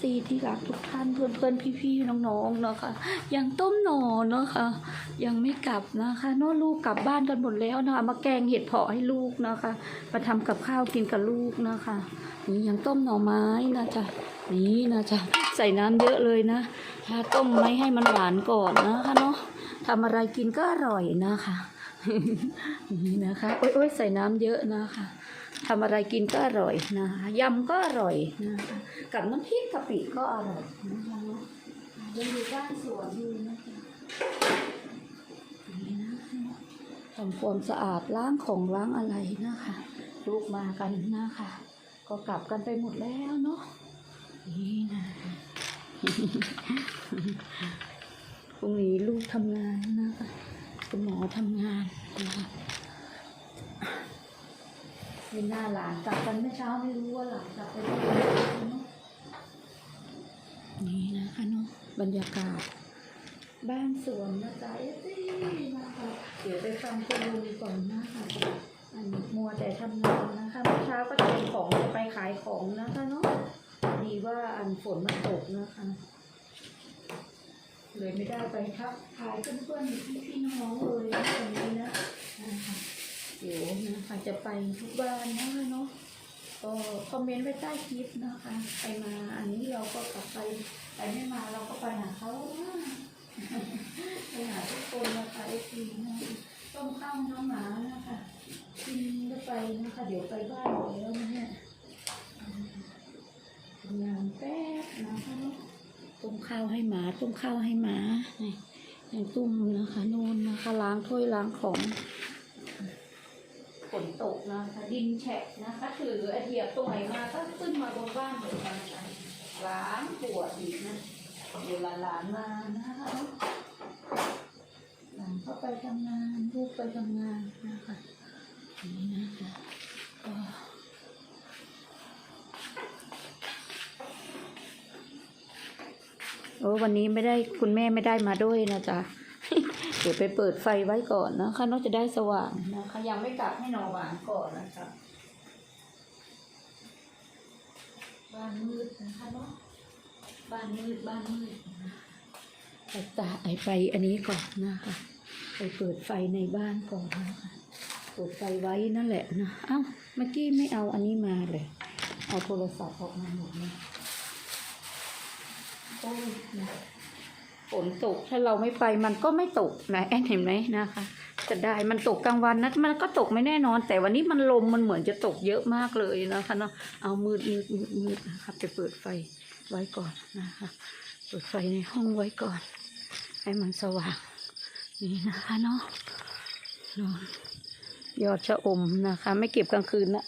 ซีที่รักทุกท่านเพื่อนเพื่อนพี่พี่ๆน้องๆเนาะค่ะยังต้มหนอเนาะค่ะยังไม่กลับนะคะน้อลูกกลับบ้านกันหมดแล้วนะคะมาแกงเห็ดเผาะให้ลูกนะคะมาทำกับข้าวกินกับลูกนะคะนี่ยังต้มหน่อไม้นะจ๊ะนี่นะจ๊ะใส่น้ำเยอะเลยนะถ้าต้มไม่ให้มันหวานก่อนนะคะเนาะทำอะไรกินก็อร่อยนะคะ นี่นะคะ โอ๊ยใส่น้ำเยอะนะคะทำอะไรกินก็อร่อยนะคะยำก็อร่อยนะคะกับน้ำพริกกะปิก็อร่อยนะคะยังอยู่บ้านสวนอยู่นะคะนี่นะคะทำความสะอาดล้างของล้างอะไรนะคะลูกมากันนะคะ ก็กลับกันไปหมดแล้วเนาะนี่นะคะพรุ่งนี้ลูกทำงานนะคะ คุณหมอทำงานนะคะเป็นหน้าหลานกลับกันเมื่อเช้าไม่รู้ว่าหลานกลับไปได้ไหมเนอะนี่นะคะเนาะบรรยากาศ บ้านสวนนะจ๊ะเอซี่นะคะเดี๋ยวไปฟังคุณลุงก่อนนะคะอันมัวแต่ทำงานนะคะเมื่อเช้าก็เตรียมของจะไปขายของนะคะเนาะดีว่าอันฝนมันตกนะคะ เลยไม่ได้ไปทักทายเพื่อนๆพี่ๆน้องๆเลยนะวันนี้นะนะคะเดี๋ยวนะคะจะไปทุกบ้านนะคะเนาะก็คอมเมนต์ไว้ใต้คลิปนะคะไปมาอันนี้เราก็กลับไปไปไม่มาเราก็ไปหาเขาไปหาทุกคนนะคะไอซีนะคะต้มข้าวน้องหมานะคะกินก็ไปนะคะเดี๋ยวไปบ้านแล้วนะเนี่ยทำงานแป๊บนะคะเนาะ ต้ม ข้าวให้หมาต้มข้าวให้หมานี่อย่างตุ้มนะคะนูนนะคะล้างถ้วยล้างของฝนตกนะคะดินแฉะนะคะถือไอเดียบตรงไหนมาก็ขึ้นมาบนบ้านเหมือนกันล้างปวดอีกนะเดี๋ยวหลานมานะคะหลานเข้าไปทำงานลูกไปทำงานนะคะนี่นะคะก็ โอ้วันนี้ไม่ได้คุณแม่ไม่ได้มาด้วยนะจ๊ะเดี๋ยวไปเปิดไฟไว้ก่อนนะคะเนอกจะได้สว่างนะคะยังไม่กลับให้นอนหวานก่อนนะคะบ้านมืดนะคะเนาะบ้านมืดบ้านมืดไปตาไอไปอันนี้ก่อนนะคะไปเปิดไฟในบ้านก่อนนะคะเปิดไฟไว้นั่นแหละนะเอ้าเมื่อกี้ไม่เอาอันนี้มาเลย เอาโทรศัพท์ออกมาหมดเลยโอ้ย ฝนตกถ้าเราไม่ไปมันก็ไม่ตกนะแอนเห็นไหมนะคะจะได้มันตกกลางวันนะมันก็ตกไม่แน่นอน แต่วันนี้มันลมมันเหมือนจะตกเยอะมากเลยนะคะเนาะเอามืดมืดมืดมืดนะคะไปเปิดไฟไว้ก่อนนะคะ เปิดไฟในห้องไว้ก่อน ให้มันสว่างนี่นะคะเนาะยอดชะอมนะคะ ไม่เก็บกลางคืนนะ